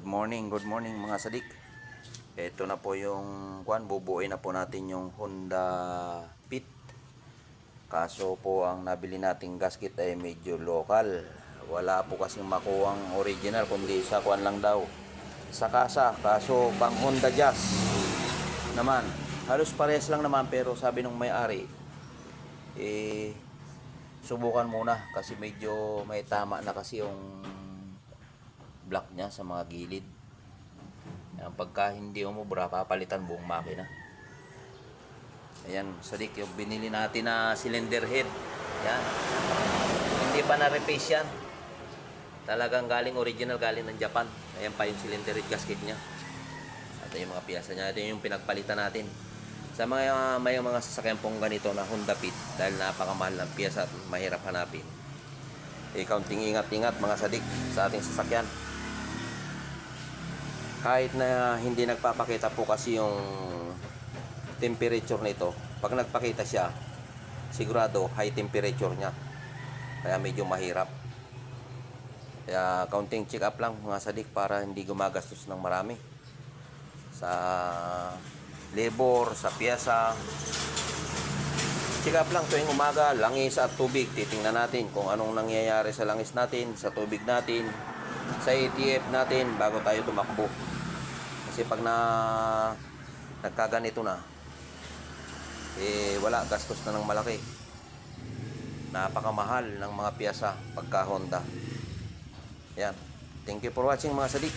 Good morning, good morning mga sadik. Ito na po yung kwan, bubuuin na po natin yung Honda Fit. Kaso po ang nabili nating gasket ay medyo local. Wala po kasing makuwang original kundi sa kwan lang daw. Sa kasa, kaso pang Honda Jazz naman. Halos parehas lang naman pero sabi nung may-ari eh subukan muna kasi medyo may tama na kasi yung block niya sa mga gilid. Yan, pagka hindi umubra, papalitan buong makina. Ayan, sadik yung binili natin na cylinder head. Yan. Hindi pa na-replace yan. Talagang galing original, galing ng Japan. Ayan pa yung cylinder head gasket niya. At yung mga piyasa niya. Ito yung pinagpalitan natin. Sa mga may mga sasakyan pong ganito na Honda Fit dahil napakamahal ng piyasa at mahirap hanapin. Eh, kaunting ingat-ingat mga sadik sa ating sasakyan kahit na hindi nagpapakita po kasi yung temperature nito pag nagpakita siya sigurado high temperature niya. Kaya medyo mahirap. Kaya counting check up lang mga sadik para hindi gumagastos ng marami. Sa labor, sa piyasa check up lang tuwing umaga langis at tubig. Titingnan natin kung anong nangyayari sa langis natin sa tubig natin sa ATF natin bago tayo tumakbo kasi pag na nagkaganito na eh wala gastos na ng malaki. Napakamahal ng mga piyasa pagka Honda. Yan. Thank you for watching mga sadik